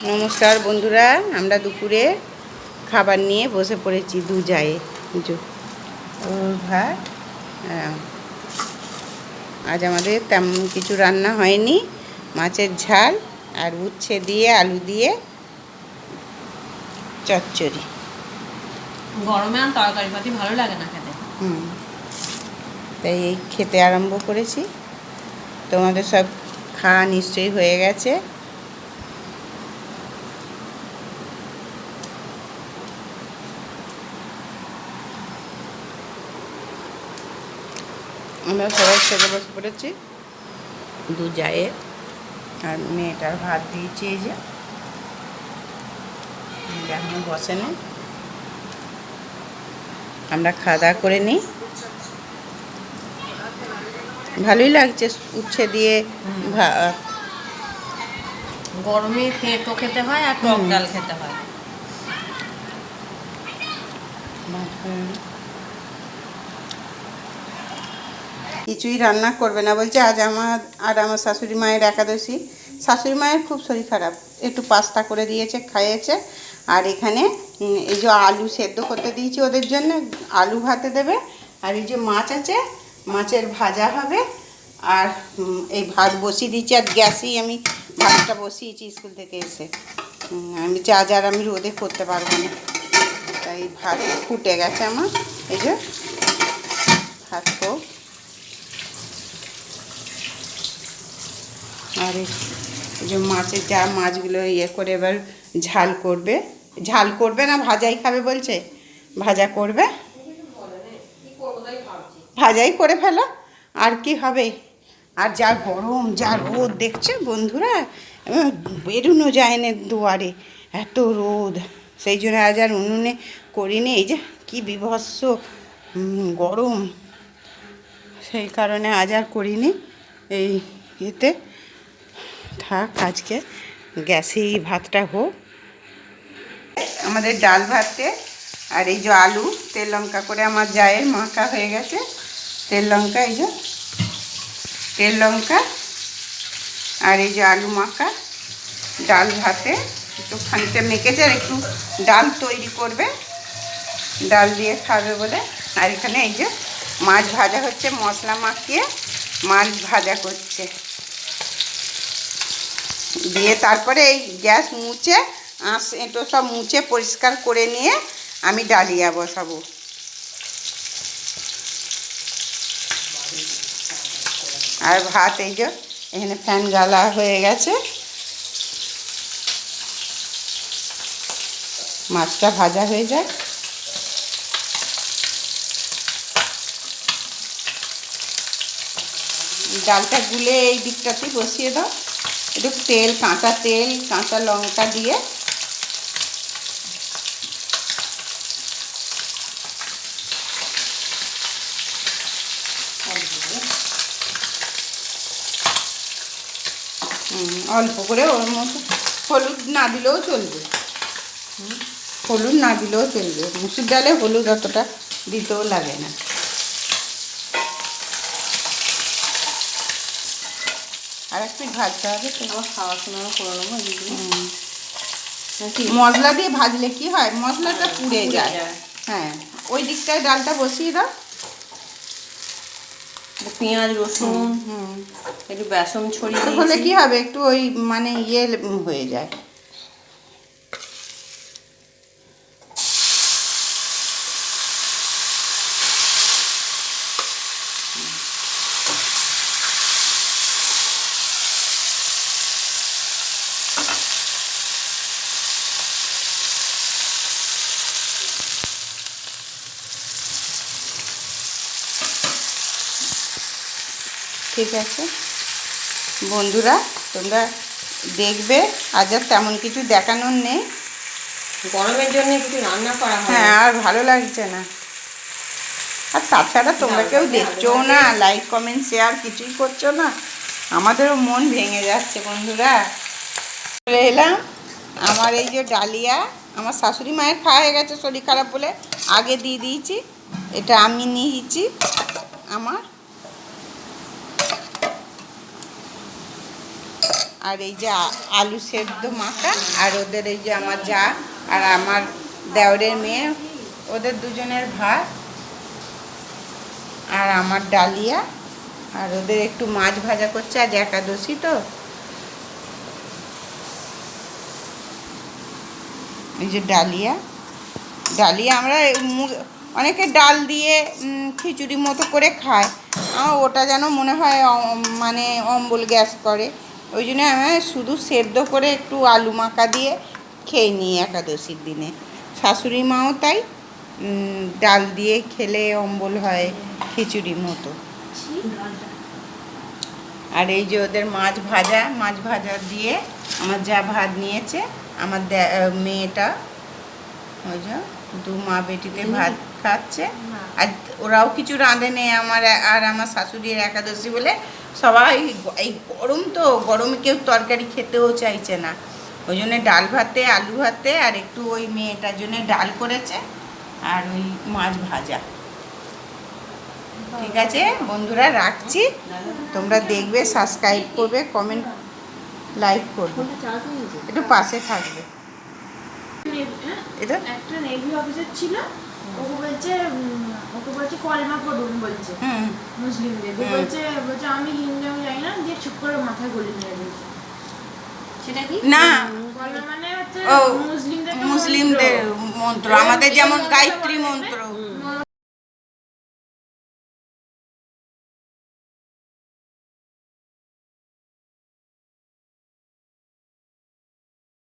নমস্কার বন্ধুরা আমরা দুপুরে খাবার নিয়ে বসে পড়েছি দু জো- ভাত হ্যাঁ। আজ আমাদের তেমন কিছু রান্না হয়নি মাছের ঝাল আর উচ্ছে দিয়ে আলু দিয়ে চচ্চড়ি। গরমে আর তরকারি পাতি ভালো লাগে না খেতে। হুম তাই এই খেতে আরম্ভ করেছি। তোমাদের সব খাওয়া নিশ্চয়ই হয়ে গেছে। আমরা সবাই খেতে বসে পড়েছি। দু জায়ে আর মেয়েটার ভাত দিয়েছি এই যে। এখনও বসে নেই আমরা খাওয়া দাওয়া করে নিই। ভালোই লাগছে উচ্ছে দিয়ে ভাত গরমে তেঁতো খেতে হয় আর টক ডাল খেতে হয়। কিছুই রান্না করবে না। বলছে, আজ আমার, আর আমার শাশুড়ি মায়ের একাদশী। শাশুড়ি মায়ের খুব শরীর খারাপ। একটু পাস্তা করে দিয়েছে, খাইয়েছে। আর এখানে এই যে আলু সেদ্ধ করতে দিয়েছি ওদের জন্য। আলু ভাতে দেবে। আর এই যে মাছ আছে, মাছের ভাজা হবে। আর এই ভাত বসিয়ে দিয়েছি। আর গ্যাসেই আমি ভাতটা বসিয়েছি স্কুল থেকে এসে। আমি চা যার আমি রোদে করতে পারব না। তাই ভাত ফুটে গেছে আমার। এই যে, ভাত হোক। আর যে মাছের যা মাছগুলো ইয়ে করে এবার ঝাল করবে। ঝাল করবে না, ভাজাই খাবে বলছে? ভাজা করবে? ভাজাই করে ফেলো। আর কি হবে? আর যা গরম, যা রোদ, দেখছে বন্ধুরা? বেরোনো যায় না দুয়ারে। এত রোদ। সেই জন্য আজ আর উনুনে করিনি। এই যে কি বিভৎস গরম। সেই কারণে আজ আর করিনি এই ইয়েতে। থাক, আজকে গ্যাসেই ভাতটা হোক। আমাদের ডাল ভাতে আর এই যে আলু, তেল লঙ্কা করে আমার জায়ের মাখা হয়ে গেছে। তেল লঙ্কা, এই যে তেল লঙ্কা আর এই যে আলু মাখা। ডাল ভাতে একটু খানিকটা মেখেছে আর একটু ডাল তৈরি করবে। ডাল দিয়ে খাবে বলে। আর এখানে এই যে মাছ ভাজা হচ্ছে, মশলা মাখিয়ে মাছ ভাজা করছে। দিয়ে তারপরে এই গ্যাস মুছে, আঁশ, এঁটো সব মুছে পরিষ্কার করে নিয়ে আমি ডালিয়া বসাবো। আর ভাত এই যে, এখানে ফ্যান গালা হয়ে গেছে। মাছটা ভাজা হয়ে যায়। ডালটা গুলে এই দিকটাতে বসিয়ে দাও। একটু তেল, কাঁচা তেল, কাঁচা লঙ্কা দিয়ে অল্প করে ওর মতো হলুদ না দিলেও চলবে। হলুদ না দিলেও চলবে। মুসুর ডালে হলুদ অতটা দিতেও লাগে না। আর একটু ভাজতে হবে তো খাওয়ার সময় করে নেব মশলা দিয়ে ভাজলে কি হয়? মশলাটা হ্যাঁ, পুড়ে যায়। হ্যাঁ ওই দিকটায় ডালটা বসিয়ে দাও। পেঁয়াজ রসুন হুম একটু বেসন ছড়িয়ে হলে কি হবে? একটু ওই মানে ইয়ে হয়ে যায়। ঠিক আছে? বন্ধুরা তোমরা দেখবে আজ আর তেমন কিছু দেখানোর নেই। গরমের জন্য কিছু রান্না করা হ্যাঁ আর ভালো লাগছে না। আর তাছাড়া তোমরা কেউ দেখছোও না লাইক কমেন্ট শেয়ার কিছুই করছ না। আমাদেরও মন ভেঙে যাচ্ছে বন্ধুরা। চলে এলাম। আমার এই যে ডালিয়া আমার শাশুড়ি মায়ের খাওয়া হয়ে গেছে শরীর খারাপ বলে। আগে দিয়ে দিয়েছি এটা আমি নিয়েছি আমার আর এই যে আলু সেদ্ধ মাখা, আর ওদের এই যে আমার যা আর আমার দেওরের মেয়ে, ওদের দুজনের ভাত, আর আমার ডালিয়া, আর ওদের একটু মাছ ভাজা করছে, আজ একাদশী তো। এই যে ডালিয়া ডালিয়া আমরা অনেকে ডাল দিয়ে খিচুড়ি মতো করে খায়। আমার ওটা যেন মনে হয় মানে অম্বল গ্যাস করে। ওই জন্য আমি শুধু সেদ্ধ করে একটু আলু মাখা দিয়ে খেয়ে নিই একাদশীর দিনে। শাশুড়ি মাও তাই ডাল দিয়ে খেলে অম্বল হয় খিচুড়ি মতো। আর এই যে ওদের মাছ ভাজা মাছ ভাজা দিয়ে আমার যা ভাত নিয়েছে, আমার মেয়েটা, ওই যে দু মা বেটিতে ভাত খাচ্ছে। আর ওরাও কিছু রাঁধে নেই আমার আর আমার শাশুড়ির একাদশী বলে সবাই এই গরম তো গরমে কেউ তরকারি খেতেও চাইছে না। ওই জন্য ডাল ভাতে আলু ভাতে আর একটু ওই মেয়েটার জন্য ডাল করেছে আর ওই মাছ ভাজা। ঠিক আছে? বন্ধুরা রাখছি। তোমরা দেখবে সাবস্ক্রাইব করবে কমেন্ট লাইক করবে। একটু পাশে থাকবে। এটা? একটা নেভি অফিসার ছিল ওকে বলছে ওকে বলছে কলমা পড়ুন বলছে মুসলিমদের। বলছে বলছে আমি হিন্দু আমি জানি না। দিয়ে চুপ করে মাথায় গলি মেরে দিয়েছে। সেটা কি? না। কলমা মানে হচ্ছে মুসলিমদের মুসলিমদের মন্ত্র। আমাদের যেমন গায়ত্রী মন্ত্র।